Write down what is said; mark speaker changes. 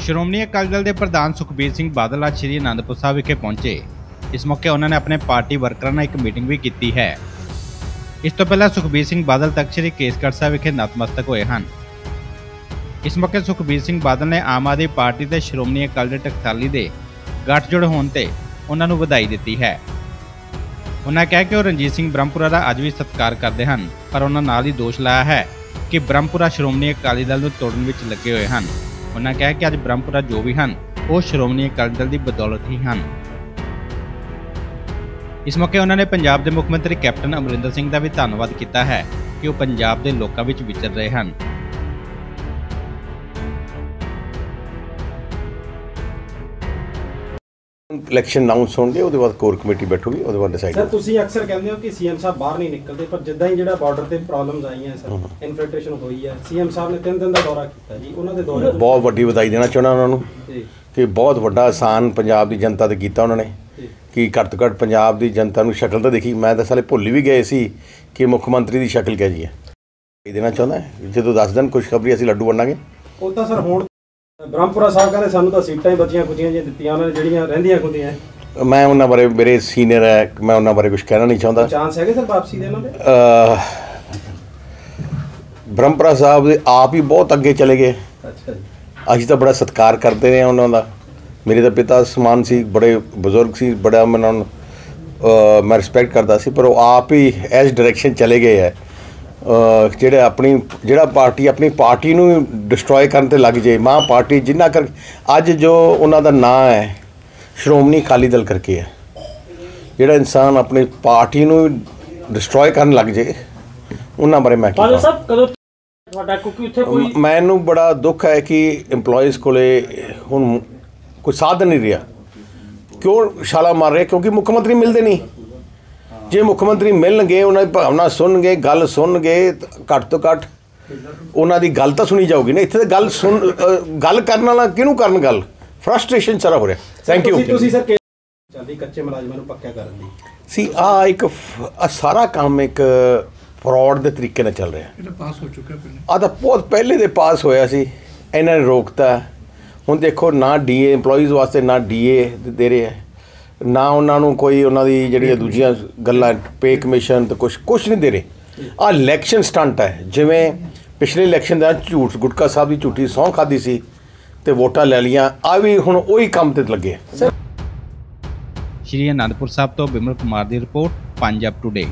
Speaker 1: ਸ਼੍ਰੋਮਣੀ ਅਕਾਲੀ ਦਲ ਦੇ ਪ੍ਰਧਾਨ ਸੁਖਬੀਰ ਸਿੰਘ ਬਾਦਲ ਅੱਜ ਸ਼੍ਰੀ ਅਨੰਦਪੁਰ ਸਾਹਿਬ ਵਿਖੇ ਪਹੁੰਚੇ। ਇਸ ਮੌਕੇ ਉਹਨਾਂ ਨੇ ਆਪਣੇ ਪਾਰਟੀ ਵਰਕਰਾਂ ਨਾਲ ਇੱਕ ਮੀਟਿੰਗ ਵੀ ਕੀਤੀ ਹੈ। ਇਸ ਤੋਂ ਪਹਿਲਾਂ ਸੁਖਬੀਰ ਸਿੰਘ ਬਾਦਲ ਤੱਕ ਸ਼੍ਰੀ ਕੇਸਗੜ੍ਹ ਸਾਹਿਬ ਵਿਖੇ ਨਤਮਸਤਕ ਹੋਏ ਹਨ। ਇਸ ਮੌਕੇ ਸੁਖਬੀਰ ਸਿੰਘ ਬਾਦਲ ਨੇ ਆਮ ਆਦਮੀ ਪਾਰਟੀ ਤੇ ਸ਼੍ਰੋਮਣੀ ਅਕਾਲੀ ਦਲ ਟਕਸਾਲੀ ਦੇ ਗੱਠਜੋੜ ਹੋਣ ਤੇ ਉਹਨਾਂ ਨੂੰ ਵਧਾਈ ਦਿੱਤੀ ਹੈ। ਉਹਨਾਂ ਕਿਹਾ ਕਿ ਉਹ ਰਣਜੀਤ ਸਿੰਘ ਬ੍ਰਹਮਪੁਰਾ ਦਾ ਅੱਜ ਵੀ ਸਤਿਕਾਰ ਕਰਦੇ ਹਨ, ਪਰ ਉਹਨਾਂ ਨਾਲ ਹੀ ਦੋਸ਼ ਲਾਇਆ ਹੈ ਕਿ ਬ੍ਰਹਮਪੁਰਾ ਸ਼੍ਰੋਮਣੀ ਅਕਾਲੀ ਦਲ ਨੂੰ ਤੋੜਨ ਵਿੱਚ ਲੱਗੇ ਹੋਏ ਹਨ। ਉਹਨਾਂ ਕਿਹਾ ਕਿ ਅੱਜ ਬ੍ਰਹਮਪੁਰਾ ਜੋ ਵੀ ਹਨ, ਉਹ ਸ਼੍ਰੋਮਣੀ ਅਕਾਲੀ ਦਲ ਦੀ ਬਦੌਲਤ ਹੀ ਹਨ। ਇਸ ਮੌਕੇ ਉਹਨਾਂ ਨੇ ਪੰਜਾਬ ਦੇ ਮੁੱਖ ਮੰਤਰੀ ਕੈਪਟਨ ਅਮਰਿੰਦਰ ਸਿੰਘ ਦਾ ਵੀ ਧੰਨਵਾਦ ਕੀਤਾ ਹੈ ਕਿ ਉਹ ਪੰਜਾਬ ਦੇ ਲੋਕਾਂ ਵਿੱਚ ਵਿਚਰ ਰਹੇ ਹਨ।
Speaker 2: ਇਲੈਕਸ਼ਨ ਅਨਾਉਂਸ ਹੋਣਗੇ ਉਹਦੇ ਬਾਅਦ ਕੋਰ ਕਮੇਟੀ ਬੈਠੂਗੀ ਉਹਦੇ ਬਾਅਦ ਡਿਸਾਈਡ
Speaker 3: ਸਰ ਤੁਸੀਂ ਅਕਸਰ ਕਹਿੰਦੇ ਹੋ ਕਿ ਸੀਐਮ ਸਾਹਿਬ ਬਾਹਰ ਨਹੀਂ ਨਿਕਲਦੇ ਪਰ ਜਿੱਦਾਂ ਹੀ ਜਿਹੜਾ ਬਾਰਡਰ ਤੇ ਪ੍ਰੋਬਲਮਸ ਆਈਆਂ ਸਰ ਇਨਫਿਲਟ੍ਰੇਸ਼ਨ ਹੋਈ ਹੈ ਸੀਐਮ ਸਾਹਿਬ ਨੇ ਤਿੰਨ ਦਿਨ ਦਾ ਦੌਰਾ ਕੀਤਾ ਜੀ ਉਹਨਾਂ ਦੇ ਦੌਰੇ
Speaker 2: ਬਹੁਤ ਵੱਡੀ ਵਧਾਈ ਦੇਣਾ ਚਾਹੁੰਦਾ ਉਹਨਾਂ ਨੂੰ ਕਿ ਬਹੁਤ ਵੱਡਾ ਆਸਾਨ ਪੰਜਾਬ ਦੀ ਜਨਤਾ ਤੇ ਕੀਤਾ ਉਹਨਾਂ ਨੇ ਕਿ ਘੱਟ ਤੋਂ ਘੱਟ ਪੰਜਾਬ ਦੀ ਜਨਤਾ ਨੂੰ ਸ਼ਕਲ ਤਾਂ ਦੇਖੀ ਮੈਂ ਤਾਂ ਸਾਲੇ ਭੁੱਲ ਵੀ ਗਏ ਸੀ ਕਿ ਮੁੱਖ ਮੰਤਰੀ ਦੀ ਸ਼ਕਲ ਕਿਹ ਜੀ ਹੈ। ਇਹ ਦੇਣਾ ਚਾਹੁੰਦਾ। ਜਦੋਂ ਦੱਸ ਦੇਣ ਖੁਸ਼ਖਬਰੀ ਅਸੀਂ ਲੱਡੂ ਵੰਡਾਂਗੇ।
Speaker 3: ਉਹ ਤਾਂ ਸਰ ਹੁਣ ਬ੍ਰਹਮਪੁਰਾ ਸਾਹਿਬ ਕਹਿੰਦੇ ਸਾਨੂੰ ਤਾਂ ਸੀਟਾਂ ਹੀ ਬਚੀਆਂ ਕੁਚੀਆਂ ਜਿਹੀਆਂ ਦਿੱਤੀਆਂ ਉਹਨਾਂ ਨੇ ਜਿਹੜੀਆਂ ਰਹਿੰਦੀਆਂ ਹੁੰਦੀਆਂ
Speaker 2: ਮੈਂ ਉਹਨਾਂ ਬਾਰੇ ਮੇਰੇ ਸੀਨੀਅਰ ਹੈ ਮੈਂ ਉਹਨਾਂ ਬਾਰੇ ਕੁਝ ਕਹਿਣਾ ਨਹੀਂ ਚਾਹੁੰਦਾ।
Speaker 3: ਚਾਂਸ ਹੈਗੇ ਸਰ ਵਾਪਸੀ ਦੇ ਉਹਨਾਂ ਦੇ
Speaker 2: ਬ੍ਰਹਮਪੁਰਾ ਸਾਹਿਬ ਦੇ ਆਪ ਹੀ ਬਹੁਤ ਅੱਗੇ ਚਲੇ ਗਏ।
Speaker 3: ਅੱਛਾ ਜੀ।
Speaker 2: ਅਸੀਂ ਤਾਂ ਬੜਾ ਸਤਿਕਾਰ ਕਰਦੇ ਰਹੇ ਉਹਨਾਂ ਦਾ। ਮੇਰੇ ਤਾਂ ਪਿਤਾ ਸਮਾਨ ਸੀ ਬੜੇ ਬਜ਼ੁਰਗ ਸੀ ਬੜਾ ਮੈਂ ਉਹਨਾਂ ਨੂੰ ਮੈਂ ਰਿਸਪੈਕਟ ਕਰਦਾ ਸੀ ਪਰ ਉਹ ਆਪ ਹੀ ਇਸ ਡਾਇਰੈਕਸ਼ਨ ਚਲੇ ਗਏ ਹੈ। ਜਿਹੜੇ ਆਪਣੀ ਜਿਹੜਾ ਪਾਰਟੀ ਆਪਣੀ ਪਾਰਟੀ ਨੂੰ ਡਿਸਟਰੋਏ ਕਰਨ ਤੇ ਲੱਗ ਜੇ ਮਾਂ ਪਾਰਟੀ ਜਿੰਨਾ ਕਰ ਅੱਜ ਜੋ ਉਹਨਾਂ ਦਾ ਨਾਂ ਹੈ ਸ਼੍ਰੋਮਣੀ ਅਕਾਲੀ ਦਲ ਕਰਕੇ ਹੈ ਜਿਹੜਾ ਇਨਸਾਨ ਆਪਣੀ ਪਾਰਟੀ ਨੂੰ ਡਿਸਟਰੋਏ ਕਰਨ ਲੱਗ ਜੇ ਉਹਨਾਂ ਬਾਰੇ ਮੈਂ ਕੀ
Speaker 4: ਬਾਦਲ
Speaker 2: ਕਹਾਂ?
Speaker 4: ਸਾਹਿਬ ਕਦੋਂ ਤੁਹਾਡਾ ਕਿਉਂਕਿ ਉੱਥੇ ਕੋਈ
Speaker 2: ਮੈਨੂੰ ਬੜਾ ਦੁੱਖ ਹੈ ਕਿ EMPLOYEES ਕੋਲੇ ਹੁਣ ਕੋਈ ਸਾਧਨ ਨਹੀਂ ਰਿਹਾ। ਕਿਉਂ ਛਾਲਾ ਮਾਰ ਰਹੇ? ਕਿਉਂਕਿ ਮੁੱਖ ਮੰਤਰੀ ਮਿਲਦੇ ਨਹੀਂ। ਜੇ ਮੁੱਖ ਮੰਤਰੀ ਮਿਲਣਗੇ ਉਹਨਾਂ ਦੀ ਭਾਵਨਾ ਸੁਣਨਗੇ ਗੱਲ ਸੁਣਨਗੇ ਘੱਟ ਤੋਂ ਘੱਟ ਉਹਨਾਂ ਦੀ ਗੱਲ ਤਾਂ ਸੁਣੀ ਜਾਊਗੀ ਨਾ। ਇੱਥੇ ਤਾਂ ਗੱਲ ਸੁਣ ਗੱਲ ਕਰਨ ਵਾਲਾ ਕਿਹਨੂੰ ਕਰਨ ਗੱਲ? ਫਰਸਟ੍ਰੇਸ਼ਨ ਸਾਰਾ ਹੋ ਰਿਹਾ। ਥੈਂਕ ਯੂ
Speaker 3: ਤੁਸੀਂ ਸਰ ਕਿ- ਚੱਲਦੀ ਕੱਚੇ ਮੁਲਾਜ਼ਮਾਂ ਨੂੰ ਪੱਕਾ ਕਰਨ ਦੀ?
Speaker 2: ਸੀ ਆ ਇੱਕ ਸਾਰਾ ਕੰਮ ਇੱਕ ਫਰਾਡ ਦੇ ਤਰੀਕੇ ਨਾਲ ਚੱਲ ਰਿਹਾ।
Speaker 5: ਇਹ ਪਾਸ ਹੋ ਚੁੱਕਾ ਪਹਿਲੇ।
Speaker 2: ਆ ਤਾਂ ਬਹੁਤ ਪਹਿਲੇ ਦੇ ਪਾਸ ਹੋਇਆ ਸੀ। ਇਹਨਾਂ ਨੇ ਰੋਕਤਾ। ਹੁਣ ਦੇਖੋ ਨਾ ਡੀਏ EMPLOYEES ਵਾਸਤੇ ਨਾ ਡੀਏ ਦੇ ਰਹੇ ਹੈ ਨਾ ਉਹਨਾਂ ਨੂੰ ਕੋਈ ਉਹਨਾਂ ਦੀ ਜਿਹੜੀਆਂ ਦੂਜੀਆਂ ਗੱਲਾਂ ਪੇ ਕਮਿਸ਼ਨ ਤੇ ਕੁਝ ਕੁਝ ਨਹੀਂ ਦੇ ਰਹੇ। ਆ ਇਲੈਕਸ਼ਨ ਸਟੰਟ ਹੈ। ਜਿਵੇਂ ਪਿਛਲੇ ਇਲੈਕਸ਼ਨ ਦਾ ਝੂਠ ਗੁਟਕਾ ਸਾਹਿਬ ਦੀ ਝੂਠੀ ਸਹੁੰ ਖਾਦੀ ਸੀ ਤੇ ਵੋਟਾਂ ਲੈ ਲੀਆਂ ਆ ਵੀ ਹੁਣ ਉਹੀ ਕੰਮ ਤੇ ਲੱਗੇ
Speaker 1: ਸ਼੍ਰੀ ਅਨੰਦਪੁਰ ਸਾਹਿਬ ਤੋਂ ਬਿਮਲ ਕੁਮਾਰ ਦੀ ਰਿਪੋਰਟ ਪੰਜਾਬ ਟੁਡੇ